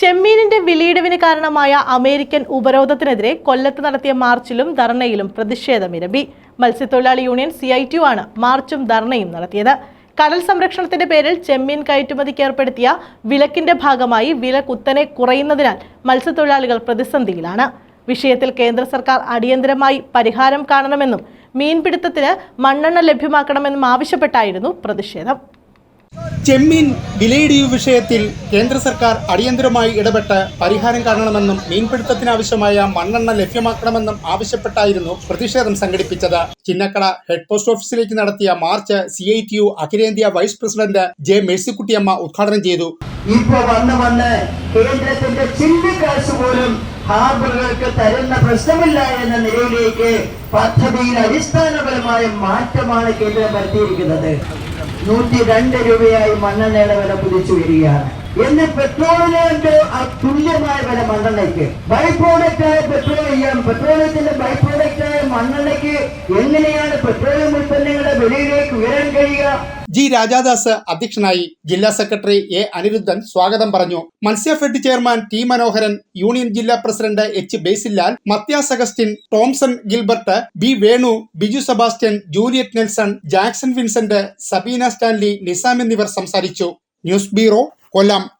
ചെമ്മീനിന്റെ വിലയിടിവിന് കാരണമായ അമേരിക്കൻ ഉപരോധത്തിനെതിരെ കൊല്ലത്ത് നടത്തിയ മാർച്ചിലും ധർണയിലും പ്രതിഷേധമിരമ്പി മത്സ്യത്തൊഴിലാളി യൂണിയൻ സി ഐ ടി ആണ് മാർച്ചും ധർണയും നടത്തിയത്. കടൽ സംരക്ഷണത്തിന്റെ പേരിൽ ചെമ്മീൻ കയറ്റുമതിക്ക് ഏർപ്പെടുത്തിയ വിലക്കിന്റെ ഭാഗമായി വില കുത്തനെ കുറയുന്നതിനാൽ മത്സ്യത്തൊഴിലാളികൾ പ്രതിസന്ധിയിലാണ്. വിഷയത്തിൽ കേന്ദ്ര സർക്കാർ അടിയന്തരമായി പരിഹാരം കാണണമെന്നും മീൻപിടുത്തത്തിന് മണ്ണെണ്ണ ലഭ്യമാക്കണമെന്നും ആവശ്യപ്പെട്ടായിരുന്നു പ്രതിഷേധം. ചെമ്മീൻ വിലയിടിവ് വിഷയത്തിൽ കേന്ദ്ര സർക്കാർ അടിയന്തരമായി ഇടപെട്ട് പരിഹാരം കാണണമെന്നും മീൻപിടുത്തത്തിനാവശ്യമായ മണ്ണെണ്ണ ലഭ്യമാക്കണമെന്നും ആവശ്യപ്പെട്ടായിരുന്നു പ്രതിഷേധം സംഘടിപ്പിച്ചത്. ചിന്നക്കട ഹെഡ് പോസ്റ്റ് ഓഫീസിലേക്ക് നടത്തിയ march C I T U അഖിലേന്ത്യാ വൈസ് പ്രസിഡന്റ് ജെ മേഴ്സിക്കുട്ടിയമ്മ ഉദ്ഘാടനം ചെയ്തു. ഇപ്പൊ വന്ന് വന്ന് കേന്ദ്രത്തിന്റെ ചില്ലിക്കാശ് പോലും ഹാർബറുകൾക്ക് തരുന്ന പ്രശ്നമില്ല എന്ന നിലയിലേക്ക് പദ്ധതിയിൽ അടിസ്ഥാനപരമായ മാറ്റമാണ് കേന്ദ്രം വരുത്തിയിരിക്കുന്നത്. നൂറ്റി രണ്ട് രൂപയായി മണ്ണെണ്ണയുടെ വില കുതിച്ചു വരികയാണ്. എന്ന് പെട്രോളിന് തുല്യമായ വില മണ്ണെണ്ണയ്ക്ക്. ബൈ പ്രോഡക്റ്റ് ആയ പെട്രോളിയം പെട്രോളിയത്തിന്റെ ബൈ ആയ മണ്ണെണ്ണയ്ക്ക് എങ്ങനെയാണ് പെട്രോളിയം ഉൽപ്പന്നങ്ങളുടെ വിലയിലേക്ക് ഉയരാൻ കഴിയുക? ജി രാജാദാസ് അധ്യക്ഷനായി ജില്ലാ സെക്രട്ടറി എ അനിരുദ്ധൻ സ്വാഗതം പറഞ്ഞു. Matsyafed chairman T Manoharan union ജില്ലാ president H Basilal Mathias Augustine Tomson Gilbert B Venu Biju Sebastian Juliet Nelson Jackson Vincent Sabeena Stanley Nizam എന്നിവർ സംസാരിച്ചു. News bureau Hola,